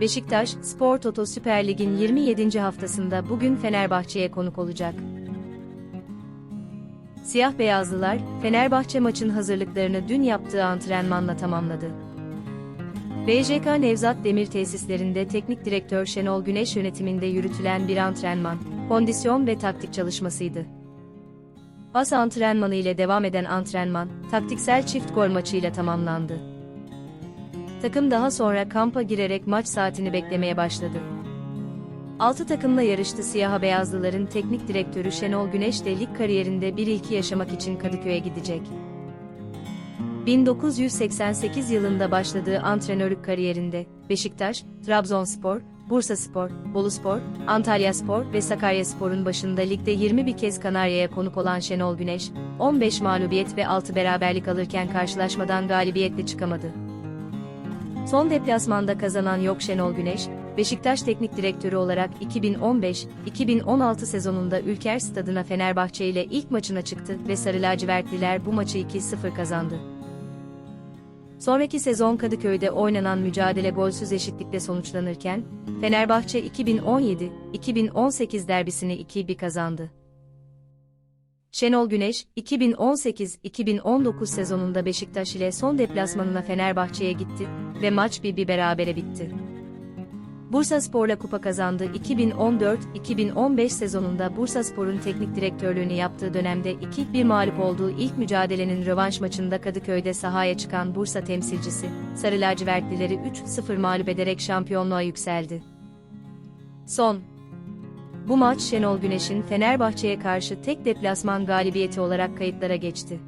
Beşiktaş, Spor Toto Süper Lig'in 27. haftasında bugün Fenerbahçe'ye konuk olacak. Siyah beyazlılar, Fenerbahçe maçın hazırlıklarını dün yaptığı antrenmanla tamamladı. BJK Nevzat Demir tesislerinde teknik direktör Şenol Güneş yönetiminde yürütülen bir antrenman, kondisyon ve taktik çalışmasıydı. Bas antrenmanı ile devam eden antrenman, taktiksel çift gol maçıyla tamamlandı. Takım daha sonra kampa girerek maç saatini beklemeye başladı. 6 takımla yarıştı siyaha beyazlıların teknik direktörü Şenol Güneş de lig kariyerinde bir ilki yaşamak için Kadıköy'e gidecek. 1988 yılında başladığı antrenörlük kariyerinde Beşiktaş, Trabzonspor, Bursaspor, Boluspor, Antalyaspor ve Sakaryaspor'un başında ligde 20 bir kez Kanarya'ya konuk olan Şenol Güneş, 15 mağlubiyet ve 6 beraberlik alırken karşılaşmadan galibiyetle çıkamadı. Son deplasmanda kazanan yok Şenol Güneş, Beşiktaş Teknik Direktörü olarak 2015-2016 sezonunda Ülker Stadı'na Fenerbahçe ile ilk maçına çıktı ve Sarı Lacivertliler bu maçı 2-0 kazandı. Sonraki sezon Kadıköy'de oynanan mücadele golsüz eşitlikle sonuçlanırken, Fenerbahçe 2017-2018 derbisini 2-1 kazandı. Şenol Güneş, 2018-2019 sezonunda Beşiktaş ile son deplasmanına Fenerbahçe'ye gitti ve maç 1-1 berabere bitti. Bursaspor'la kupa kazandı. 2014-2015 sezonunda Bursaspor'un teknik direktörlüğünü yaptığı dönemde 2-1 mağlup olduğu ilk mücadelenin rövanş maçında Kadıköy'de sahaya çıkan Bursa temsilcisi, Sarı Lacivertlileri 3-0 mağlup ederek şampiyonluğa yükseldi. Son Bu maç Şenol Güneş'in Fenerbahçe'ye karşı tek deplasman galibiyeti olarak kayıtlara geçti.